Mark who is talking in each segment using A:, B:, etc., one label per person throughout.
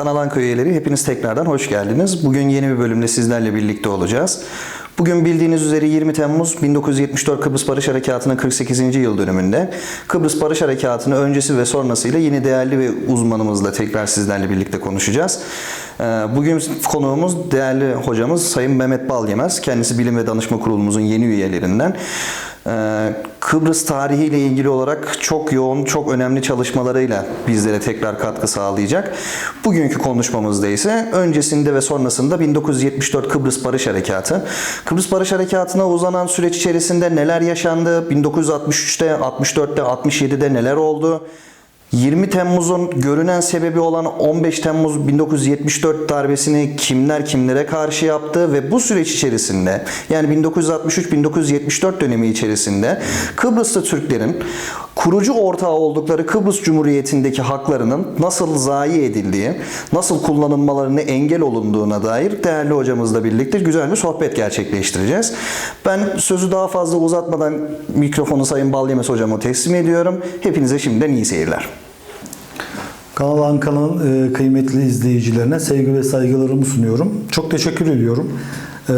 A: Kanal Anka üyeleri hepiniz tekrardan hoş geldiniz. Bugün yeni bir bölümde sizlerle birlikte olacağız. Bugün bildiğiniz üzere 20 Temmuz 1974 Kıbrıs Barış Harekatı'nın 48. yıl dönümünde Kıbrıs Barış Harekatı'nı öncesi ve sonrasıyla yine değerli ve uzmanımızla tekrar sizlerle birlikte konuşacağız. Ee, Bugün konuğumuz değerli hocamız Sayın Mehmet Balyemez. Kendisi Bilim ve Danışma Kurulumuzun yeni üyelerinden. Ee, Kıbrıs tarihiyle ilgili olarak çok yoğun, çok önemli çalışmalarıyla bizlere tekrar katkı sağlayacak. Bugünkü konuşmamızda ise öncesinde ve sonrasında 1974 Kıbrıs Barış Harekatı. Kıbrıs Barış Harekatı'na uzanan süreç içerisinde neler yaşandı? 1963'te, 64'te, 67'de neler oldu? 20 Temmuz'un görünen sebebi olan 15 Temmuz 1974 darbesini kimler kimlere karşı yaptı ve bu süreç içerisinde yani 1963-1974 dönemi içerisinde Kıbrıslı Türklerin kurucu ortağı oldukları Kıbrıs Cumhuriyeti'ndeki haklarının nasıl zayi edildiği, nasıl kullanılmalarına engel olunduğuna dair değerli hocamızla birlikte güzel bir sohbet gerçekleştireceğiz. Ben sözü daha fazla uzatmadan mikrofonu Sayın Balyemez hocama teslim ediyorum. Hepinize şimdiden iyi seyirler.
B: Kanal Anka'nın e, kıymetli izleyicilerine sevgi ve saygılarımı sunuyorum. Çok teşekkür ediyorum. E,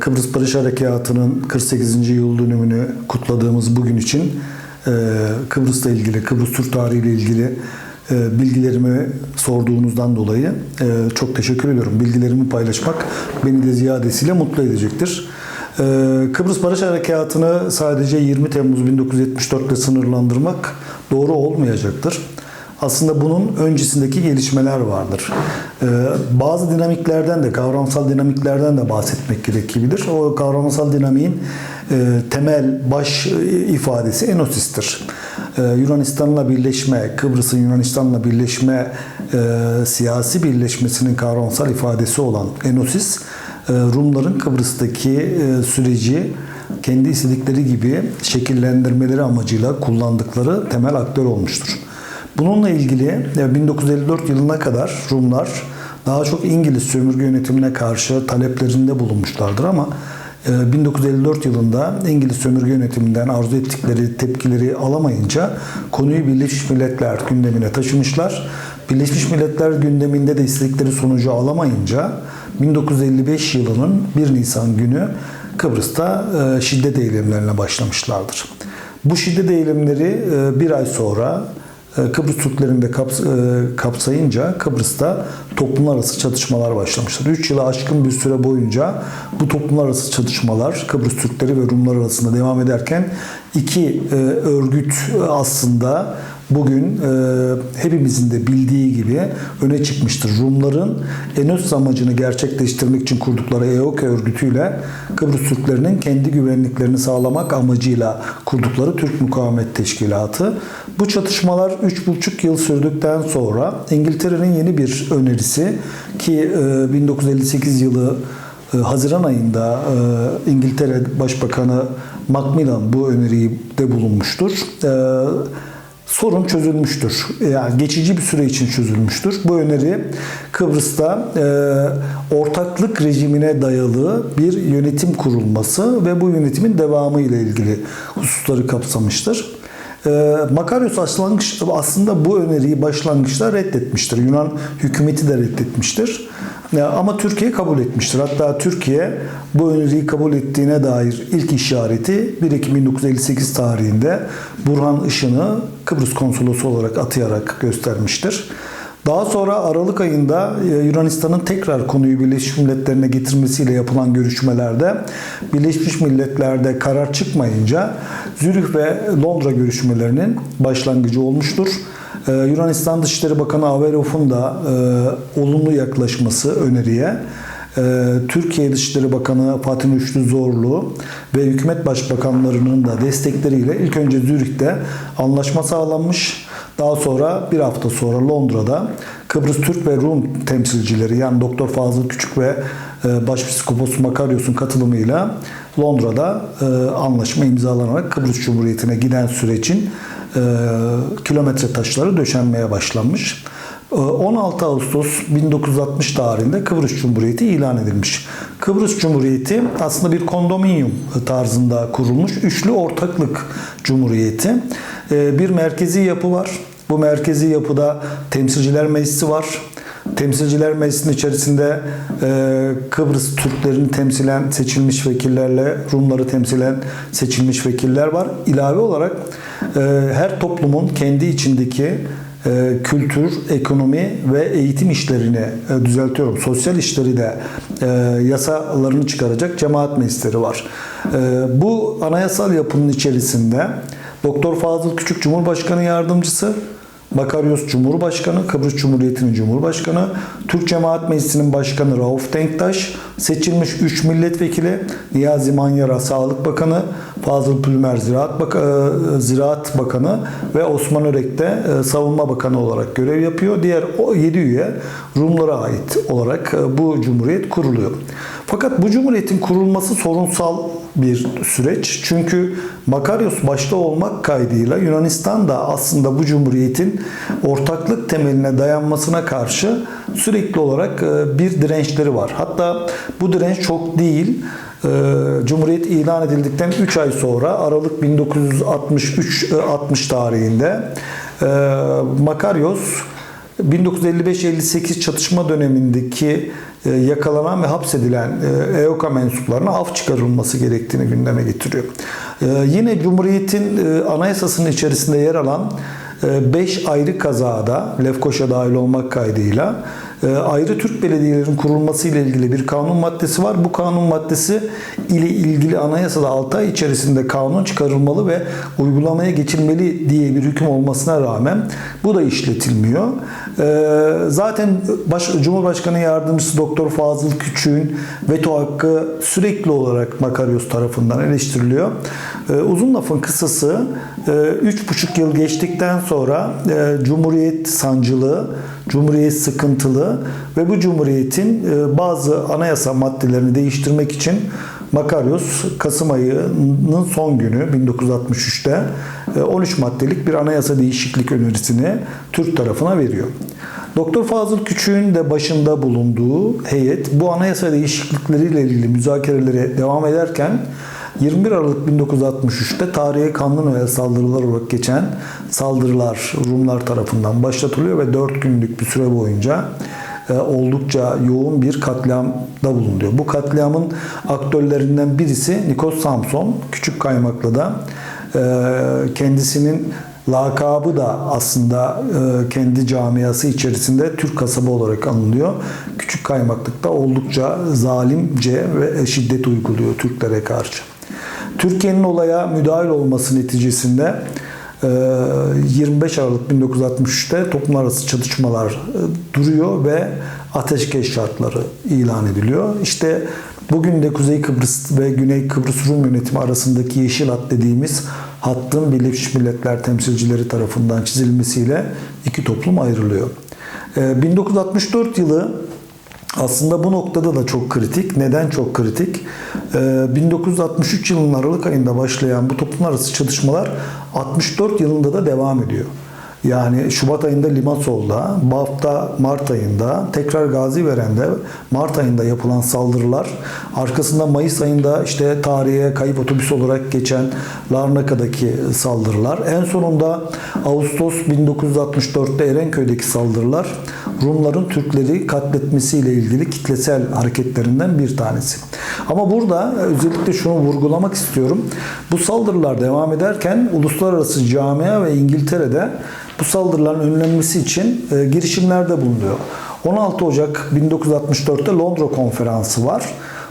B: Kıbrıs Barış Harekatı'nın 48. yıl dönümünü kutladığımız bugün için e, Kıbrıs'la ilgili, Kıbrıs Türk tarihi ile ilgili e, bilgilerimi sorduğunuzdan dolayı çok teşekkür ediyorum. Bilgilerimi paylaşmak beni de ziyadesiyle mutlu edecektir. Kıbrıs Barış Harekatı'nı sadece 20 Temmuz 1974 ile sınırlandırmak doğru olmayacaktır. Aslında bunun öncesindeki gelişmeler vardır. Ee, bazı dinamiklerden de, kavramsal dinamiklerden de bahsetmek gerekebilir. O kavramsal dinamiğin e, temel baş ifadesi Enosis'tir. Ee, Yunanistan'la birleşme, Kıbrıs'ın Yunanistan'la birleşme, e, siyasi birleşmesinin kavramsal ifadesi olan Enosis, e, Rumların Kıbrıs'taki e, süreci kendi istedikleri gibi şekillendirmeleri amacıyla kullandıkları temel aktör olmuştur. Bununla ilgili 1954 yılına kadar Rumlar daha çok İngiliz sömürge yönetimine karşı taleplerinde bulunmuşlardır ama 1954 yılında İngiliz sömürge yönetiminden arzu ettikleri tepkileri alamayınca konuyu Birleşmiş Milletler gündemine taşımışlar. Birleşmiş Milletler gündeminde de istedikleri sonucu alamayınca 1955 yılının 1 Nisan günü Kıbrıs'ta şiddet eylemlerine başlamışlardır. Bu şiddet eylemleri bir ay sonra Kıbrıs Türklerini de kapsayınca Kıbrıs'ta toplumlar arası çatışmalar başlamıştır. 3 yıla aşkın bir süre boyunca bu toplumlar arası çatışmalar Kıbrıs Türkleri ve Rumlar arasında devam ederken iki örgüt aslında bugün hepimizin de bildiği gibi öne çıkmıştır. Rumların Enos amacını gerçekleştirmek için kurdukları EOK örgütüyle Kıbrıs Türklerinin kendi güvenliklerini sağlamak amacıyla kurdukları Türk Mukavemet Teşkilatı. Bu çatışmalar 3,5 yıl sürdükten sonra İngiltere'nin yeni bir önerisi ki 1958 yılı Haziran ayında İngiltere Başbakanı Macmillan bu öneriyi de bulunmuştur sorun çözülmüştür. Yani geçici bir süre için çözülmüştür. Bu öneri Kıbrıs'ta e, ortaklık rejimine dayalı bir yönetim kurulması ve bu yönetimin devamı ile ilgili hususları kapsamıştır. E, Makarios aslında bu öneriyi başlangıçta reddetmiştir. Yunan hükümeti de reddetmiştir. Ama Türkiye kabul etmiştir. Hatta Türkiye bu öneriyi kabul ettiğine dair ilk işareti 1 Ekim 1958 tarihinde Burhan Işın'ı Kıbrıs konsolosu olarak atayarak göstermiştir. Daha sonra Aralık ayında Yunanistan'ın tekrar konuyu Birleşmiş Milletler'e getirmesiyle yapılan görüşmelerde Birleşmiş Milletler'de karar çıkmayınca Zürih ve Londra görüşmelerinin başlangıcı olmuştur. Yunanistan Dışişleri Bakanı Averov'un da e, olumlu yaklaşması öneriye Türkiye Dışişleri Bakanı Fatih Üçlü Zorlu ve hükümet başbakanlarının da destekleriyle ilk önce Zürih'te anlaşma sağlanmış. Daha sonra bir hafta sonra Londra'da Kıbrıs Türk ve Rum temsilcileri yani Doktor Fazıl Küçük ve Başpiskopos Makaryos'un katılımıyla Londra'da anlaşma imzalanarak Kıbrıs Cumhuriyeti'ne giden sürecin kilometre taşları döşenmeye başlanmış. 16 Ağustos 1960 tarihinde Kıbrıs Cumhuriyeti ilan edilmiş. Kıbrıs Cumhuriyeti aslında bir kondominyum tarzında kurulmuş üçlü ortaklık cumhuriyeti. Bir merkezi yapı var. Bu merkezi yapıda temsilciler meclisi var. Temsilciler Meclisi'nin içerisinde e, Kıbrıs Türklerini temsilen seçilmiş vekillerle Rumları temsilen seçilmiş vekiller var. İlave olarak e, her toplumun kendi içindeki e, kültür, ekonomi ve eğitim işlerini e, düzeltiyorum. Sosyal işleri de e, yasalarını çıkaracak cemaat meclisleri var. E, bu anayasal yapının içerisinde Doktor Fazıl Küçük Cumhurbaşkanı Yardımcısı, Makaryos Cumhurbaşkanı, Kıbrıs Cumhuriyeti'nin Cumhurbaşkanı, Türk Cemaat Meclisi'nin Başkanı Rauf Denktaş, seçilmiş 3 milletvekili, Niyazi Manyara Sağlık Bakanı, Fazıl Pülmer Ziraat, Bak- e, Ziraat Bakanı ve Osman Örek de e, Savunma Bakanı olarak görev yapıyor. Diğer o 7 üye Rumlara ait olarak e, bu cumhuriyet kuruluyor. Fakat bu cumhuriyetin kurulması sorunsal bir süreç. Çünkü Makaryos başta olmak kaydıyla Yunanistan da aslında bu cumhuriyetin ortaklık temeline dayanmasına karşı sürekli olarak e, bir dirençleri var. Hatta bu direnç çok değil. E, Cumhuriyet ilan edildikten 3 ay sonra Aralık 1963 e, 60 tarihinde e, Makaryos 1955-58 çatışma dönemindeki yakalanan ve hapsedilen e, EOKA mensuplarına af çıkarılması gerektiğini gündeme getiriyor. E, Yine Cumhuriyet'in e, anayasasının içerisinde yer alan 5 ayrı kazada, Lefkoşa dahil olmak kaydıyla e, ayrı Türk belediyelerinin kurulması ile ilgili bir kanun maddesi var. Bu kanun maddesi ile ilgili anayasada 6 ay içerisinde kanun çıkarılmalı ve uygulamaya geçilmeli diye bir hüküm olmasına rağmen bu da işletilmiyor. E, Zaten baş, Cumhurbaşkanı Yardımcısı Doktor Fazıl Küçük'ün veto hakkı sürekli olarak Makaryos tarafından eleştiriliyor. E, Uzun lafın kısası 3,5 yıl geçtikten sonra e, Cumhuriyet sancılı, Cumhuriyet sıkıntılı ve bu Cumhuriyet'in e, bazı anayasa maddelerini değiştirmek için Makaryos Kasım ayının son günü 1963'te e, 13 maddelik bir anayasa değişiklik önerisini Türk tarafına veriyor. Doktor Fazıl Küçük'ün de başında bulunduğu heyet bu anayasa değişiklikleriyle ilgili müzakerelere devam ederken 21 Aralık 1963'te tarihe kanlı Noel saldırılar olarak geçen saldırılar Rumlar tarafından başlatılıyor ve 4 günlük bir süre boyunca e, oldukça yoğun bir katliamda bulunuyor. Bu katliamın aktörlerinden birisi Nikos Samson, Küçük Kaymaklı'da e, kendisinin lakabı da aslında e, kendi camiası içerisinde Türk kasabı olarak anılıyor. Küçük Kaymaklık'ta oldukça zalimce ve şiddet uyguluyor Türklere karşı. Türkiye'nin olaya müdahil olması neticesinde e, 25 Aralık 1963'te toplum arası çatışmalar e, duruyor ve ateşkes şartları ilan ediliyor. İşte bugün de Kuzey Kıbrıs ve Güney Kıbrıs Rum yönetimi arasındaki yeşil hat dediğimiz hattın Birleşmiş Milletler temsilcileri tarafından çizilmesiyle iki toplum ayrılıyor. E, 1964 yılı aslında bu noktada da çok kritik. Neden çok kritik? Ee, 1963 yılının Aralık ayında başlayan bu toplum arası çatışmalar 64 yılında da devam ediyor. Yani Şubat ayında Limassol'da, Bafta Mart ayında, tekrar Gaziveren'de Mart ayında yapılan saldırılar, arkasında Mayıs ayında işte tarihe kayıp otobüs olarak geçen Larnaka'daki saldırılar, en sonunda Ağustos 1964'te Erenköy'deki saldırılar Rumların Türkleri katletmesiyle ilgili kitlesel hareketlerinden bir tanesi. Ama burada özellikle şunu vurgulamak istiyorum. Bu saldırılar devam ederken uluslararası camia ve İngiltere'de bu saldırıların önlenmesi için e, girişimlerde bulunuyor. 16 Ocak 1964'te Londra Konferansı var.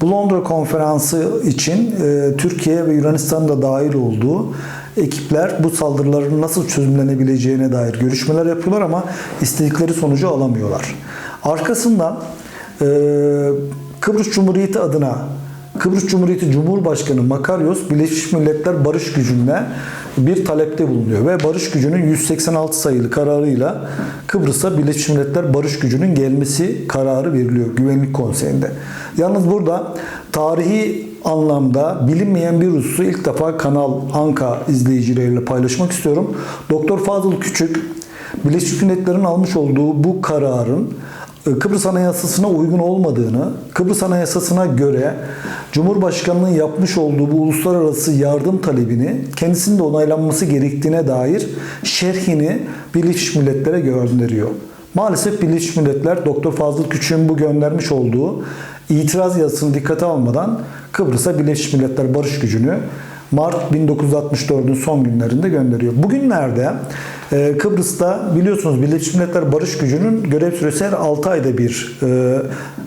B: Bu Londra Konferansı için e, Türkiye ve Yunanistan'ın da dahil olduğu ekipler bu saldırıların nasıl çözümlenebileceğine dair görüşmeler yapıyorlar ama istedikleri sonucu alamıyorlar. Arkasından e, Kıbrıs Cumhuriyeti adına Kıbrıs Cumhuriyeti Cumhurbaşkanı Makaryos Birleşmiş Milletler Barış Gücü'ne bir talepte bulunuyor ve Barış Gücü'nün 186 sayılı kararıyla Kıbrıs'a Birleşmiş Milletler Barış Gücü'nün gelmesi kararı veriliyor Güvenlik Konseyi'nde. Yalnız burada tarihi anlamda bilinmeyen bir hususu ilk defa Kanal Anka izleyicileriyle paylaşmak istiyorum. Doktor Fazıl Küçük Birleşmiş Milletler'in almış olduğu bu kararın e, Kıbrıs Anayasası'na uygun olmadığını, Kıbrıs Anayasası'na göre Cumhurbaşkanı'nın yapmış olduğu bu uluslararası yardım talebini kendisinin de onaylanması gerektiğine dair şerhini Birleşmiş Milletler'e gönderiyor. Maalesef Birleşmiş Milletler Doktor Fazıl Küçük'ün bu göndermiş olduğu itiraz yazısını dikkate almadan Kıbrıs'a Birleşmiş Milletler Barış Gücü'nü Mart 1964'ün son günlerinde gönderiyor. Bugünlerde e, Kıbrıs'ta biliyorsunuz Birleşmiş Milletler Barış Gücü'nün görev süresi her 6 ayda bir e,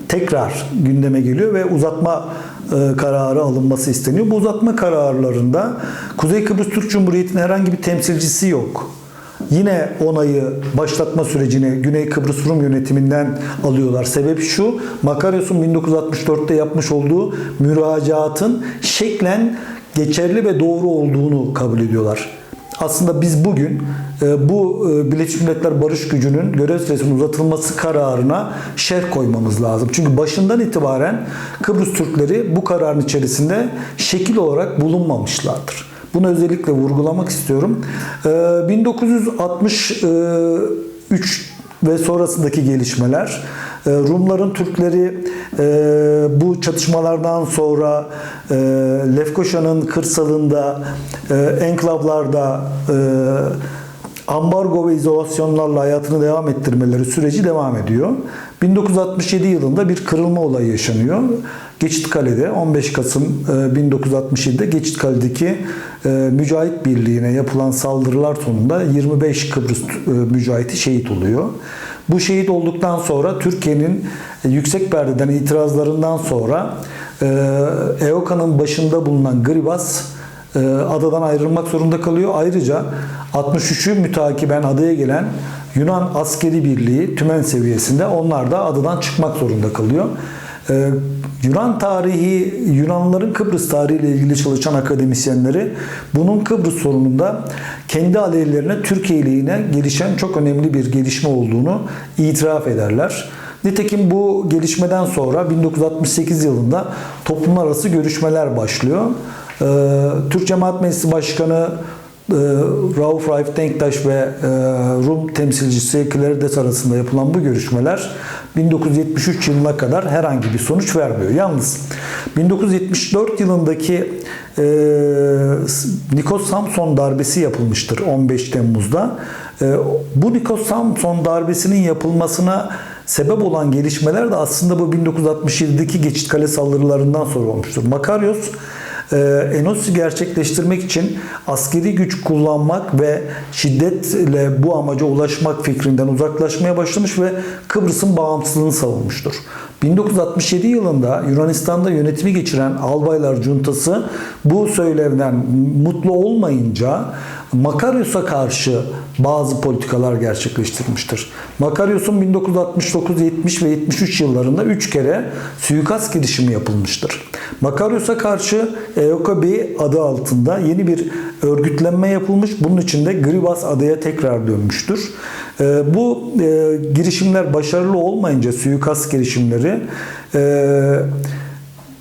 B: tekrar gündeme geliyor ve uzatma e, kararı alınması isteniyor. Bu uzatma kararlarında Kuzey Kıbrıs Türk Cumhuriyeti'nin herhangi bir temsilcisi yok. Yine onayı başlatma sürecini Güney Kıbrıs Rum yönetiminden alıyorlar. Sebep şu, Makaryos'un 1964'te yapmış olduğu müracaatın şeklen geçerli ve doğru olduğunu kabul ediyorlar. Aslında biz bugün e, bu e, Birleşmiş Milletler Barış Gücü'nün görev süresinin uzatılması kararına şerh koymamız lazım. Çünkü başından itibaren Kıbrıs Türkleri bu kararın içerisinde şekil olarak bulunmamışlardır. Bunu özellikle vurgulamak istiyorum. Ee, 1963 ve sonrasındaki gelişmeler e, Rumların Türkleri e, bu çatışmalardan sonra e, Lefkoşa'nın kırsalında enklavlarda ambargo ve izolasyonlarla hayatını devam ettirmeleri süreci devam ediyor. 1967 yılında bir kırılma olayı yaşanıyor. Geçitkale'de 15 Kasım e, 1967'de Geçitkale'deki e, Mücahit Birliği'ne yapılan saldırılar sonunda 25 Kıbrıs e, mücahiti şehit oluyor. Bu şehit olduktan sonra Türkiye'nin e, yüksek perdeden itirazlarından sonra e, EOKA'nın başında bulunan Gribas e, adadan ayrılmak zorunda kalıyor. Ayrıca 63'ü mütakiben adaya gelen Yunan askeri birliği tümen seviyesinde onlar da adadan çıkmak zorunda kalıyor. Yunan tarihi, Yunanların Kıbrıs tarihi ile ilgili çalışan akademisyenleri bunun Kıbrıs sorununda kendi aleyhlerine Türkiye lehine gelişen çok önemli bir gelişme olduğunu itiraf ederler. Nitekim bu gelişmeden sonra 1968 yılında toplumlar arası görüşmeler başlıyor. Ee, Türk Cemaat Meclisi Başkanı e, Rauf Raif Denktaş ve e, Rum temsilcisi Klerides arasında yapılan bu görüşmeler 1973 yılına kadar herhangi bir sonuç vermiyor. Yalnız 1974 yılındaki e, Nikos Samson darbesi yapılmıştır 15 Temmuz'da. E, bu Nikos Samson darbesinin yapılmasına sebep olan gelişmeler de aslında bu 1967'deki Geçit Kale saldırılarından sonra olmuştur. Makaryos e, Enos'u gerçekleştirmek için askeri güç kullanmak ve şiddetle bu amaca ulaşmak fikrinden uzaklaşmaya başlamış ve Kıbrıs'ın bağımsızlığını savunmuştur. 1967 yılında Yunanistan'da yönetimi geçiren albaylar cuntası bu söylevden mutlu olmayınca Makaryos'a karşı bazı politikalar gerçekleştirmiştir. Makaryos'un 1969, 70 ve 73 yıllarında 3 kere suikast girişimi yapılmıştır. Makaryos'a karşı EOKB adı altında yeni bir örgütlenme yapılmış. Bunun için de Grivas adaya tekrar dönmüştür. Ee, Bu e, girişimler başarılı olmayınca suikast girişimleri e,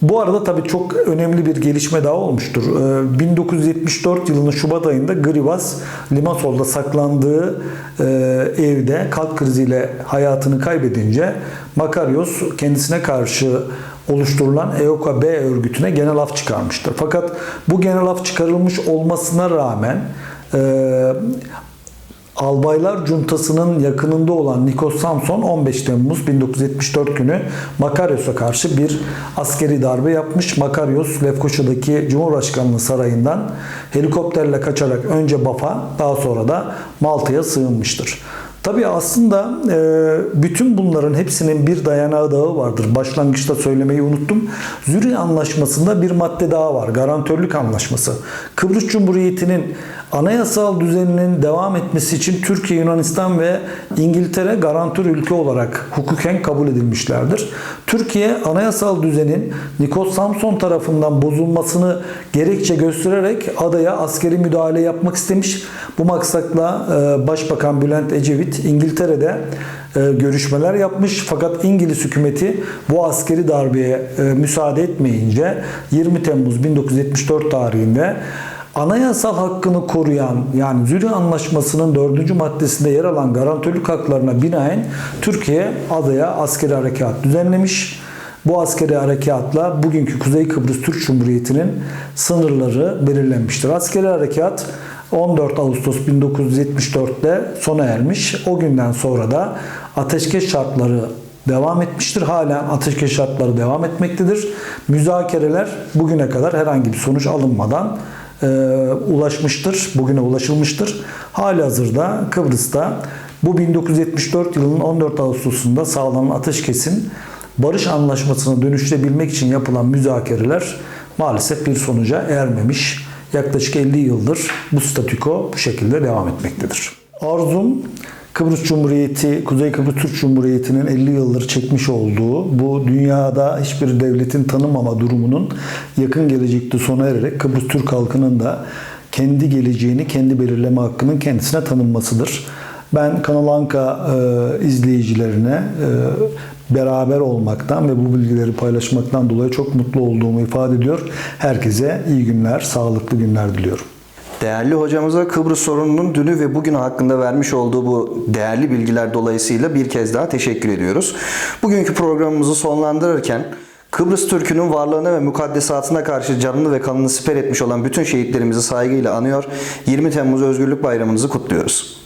B: bu arada tabii çok önemli bir gelişme daha olmuştur. Ee, 1974 yılının Şubat ayında Grivas Limassol'da saklandığı e, evde kalp kriziyle hayatını kaybedince Makaryos kendisine karşı oluşturulan EOKA B örgütüne genel af çıkarmıştır. Fakat bu genel af çıkarılmış olmasına rağmen e, Albaylar Cuntası'nın yakınında olan Nikos Samson 15 Temmuz 1974 günü Makaryos'a karşı bir askeri darbe yapmış. Makaryos Lefkoşa'daki Cumhurbaşkanlığı sarayından helikopterle kaçarak önce Baf'a daha sonra da Malta'ya sığınmıştır. Tabii aslında e, bütün bunların hepsinin bir dayanağı dağı vardır. Başlangıçta söylemeyi unuttum. Zürih Anlaşması'nda bir madde daha var. Garantörlük Anlaşması. Kıbrıs Cumhuriyeti'nin anayasal düzeninin devam etmesi için Türkiye, Yunanistan ve İngiltere garantör ülke olarak hukuken kabul edilmişlerdir. Türkiye anayasal düzenin Nikos Samson tarafından bozulmasını gerekçe göstererek adaya askeri müdahale yapmak istemiş. Bu maksatla e, Başbakan Bülent Ecevit İngiltere'de e, görüşmeler yapmış. Fakat İngiliz hükümeti bu askeri darbeye e, müsaade etmeyince 20 Temmuz 1974 tarihinde anayasal hakkını koruyan yani Zürih Anlaşması'nın dördüncü maddesinde yer alan garantörlük haklarına binaen Türkiye adaya askeri harekat düzenlemiş. Bu askeri harekatla bugünkü Kuzey Kıbrıs Türk Cumhuriyeti'nin sınırları belirlenmiştir. Askeri harekat 14 Ağustos 1974'te sona ermiş. O günden sonra da ateşkes şartları devam etmiştir. Hala ateşkes şartları devam etmektedir. Müzakereler bugüne kadar herhangi bir sonuç alınmadan e, ulaşmıştır. Bugüne ulaşılmıştır. Hali hazırda Kıbrıs'ta bu 1974 yılının 14 Ağustos'unda sağlanan ateşkesin barış anlaşmasına dönüştürebilmek için yapılan müzakereler maalesef bir sonuca ermemiş. Yaklaşık 50 yıldır bu statüko bu şekilde devam etmektedir. Arzum Kıbrıs Cumhuriyeti, Kuzey Kıbrıs Türk Cumhuriyeti'nin 50 yıldır çekmiş olduğu bu dünyada hiçbir devletin tanımama durumunun yakın gelecekte sona ererek Kıbrıs Türk halkının da kendi geleceğini, kendi belirleme hakkının kendisine tanınmasıdır. Ben Kanal Anka e, izleyicilerine e, beraber olmaktan ve bu bilgileri paylaşmaktan dolayı çok mutlu olduğumu ifade ediyor. Herkese iyi günler, sağlıklı günler diliyorum.
A: Değerli hocamıza Kıbrıs sorununun dünü ve bugünü hakkında vermiş olduğu bu değerli bilgiler dolayısıyla bir kez daha teşekkür ediyoruz. Bugünkü programımızı sonlandırırken Kıbrıs Türk'ünün varlığına ve mukaddesatına karşı canını ve kanını siper etmiş olan bütün şehitlerimizi saygıyla anıyor. 20 Temmuz Özgürlük Bayramınızı kutluyoruz.